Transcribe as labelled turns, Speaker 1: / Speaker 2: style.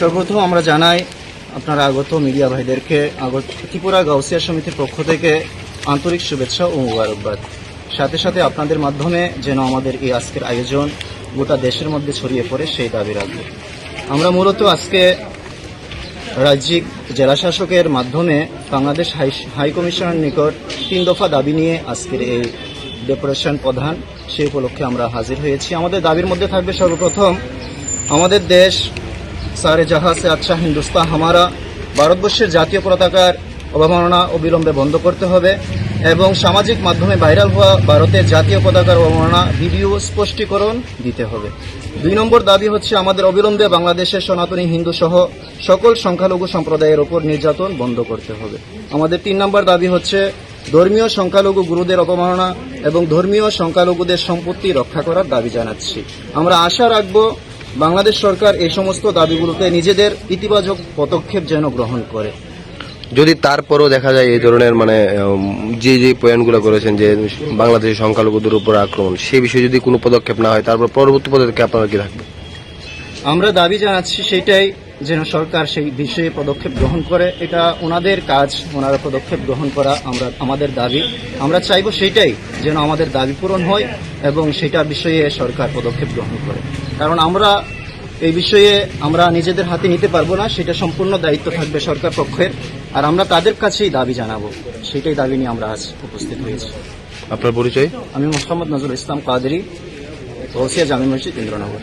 Speaker 1: সর্বপ্রথম আমরা জানাই আপনারা আগত মিডিয়া ভাইদেরকে, আগত ত্রিপুরা গাউসিয়া সমিতির পক্ষ থেকে আন্তরিক শুভেচ্ছা ও মুবারকবাদ। সাথে সাথে আপনাদের মাধ্যমে যেন আমাদের এই আজকের আয়োজন গোটা দেশের মধ্যে ছড়িয়ে পড়ে সেই দাবি রাখব। আমরা মূলত আজকে রাজ্যিক জেলা শাসকের মাধ্যমে বাংলাদেশ হাই হাই কমিশনের নিকট তিন দফা দাবি নিয়ে আজকের এই ডেপুটেশন প্রধান, সেই উপলক্ষে আমরা হাজির হয়েছি। আমাদের দাবির মধ্যে থাকবে সর্বপ্রথম, আমাদের দেশ সারে জাহাজে আচ্ছা হিন্দুস্তান হামারা, ভারতবর্ষের জাতীয় পতাকার অবমাননা অবিলম্বে বন্ধ করতে হবে এবং সামাজিক মাধ্যমে ভাইরাল হওয়া ভারতের জাতীয় পতাকার অবমাননা ভিডিও স্পষ্টীকরণ দিতে হবে। দুই নম্বর দাবি হচ্ছে আমাদের অবিলম্বে বাংলাদেশের সনাতনী হিন্দু সহ সকল সংখ্যালঘু সম্প্রদায়ের ওপর নির্যাতন বন্ধ করতে হবে। আমাদের তিন নম্বর দাবি হচ্ছে ধর্মীয় সংখ্যালঘু গুরুদের অপমাননা এবং ধর্মীয় সংখ্যালঘুদের সম্পত্তি রক্ষা করার দাবি জানাচ্ছি। আমরা আশা রাখব বাংলাদেশ সরকার এই সমস্ত দাবিগুলোতে নিজেদের ইতিবাচক পদক্ষেপ যেন গ্রহণ করে।
Speaker 2: যদি তারপরও দেখা যায় এই ধরনের মানে যে যে পয়েন্টগুলো করেছেন যে বাংলাদেশের সংখ্যালঘুদের উপর আক্রমণ সে বিষয়ে যদি কোনো পদক্ষেপ না হয় তারপর পরবর্তী পদক্ষেপ আপনারা কি থাকবে
Speaker 1: আমরা দাবি জানাচ্ছি সেটাই যেন সরকার সেই বিষয়ে পদক্ষেপ গ্রহণ করে এটা ওনাদের কাজ ওনারা পদক্ষেপ গ্রহণ করা আমরা আমাদের দাবি। আমরা চাইব সেটাই যেন আমাদের দাবি পূরণ হয় এবং সেটা বিষয়ে সরকার পদক্ষেপ গ্রহণ করে। কারণ আমরা এই বিষয়ে আমরা নিজেদের হাতে নিতে পারব না সেটা সম্পূর্ণ দায়িত্ব থাকবে সরকার পক্ষের। আর আমরা তাদের কাছেই দাবি জানাব সেটাই দাবি নিয়ে আমরা আজ উপস্থিত হয়েছি।
Speaker 2: আপনার পরিচয়?
Speaker 1: আমি মোহাম্মদ নজরুল ইসলাম কাদেরি গৌসিয়া জামি মসজিদ ইন্দ্রনগর।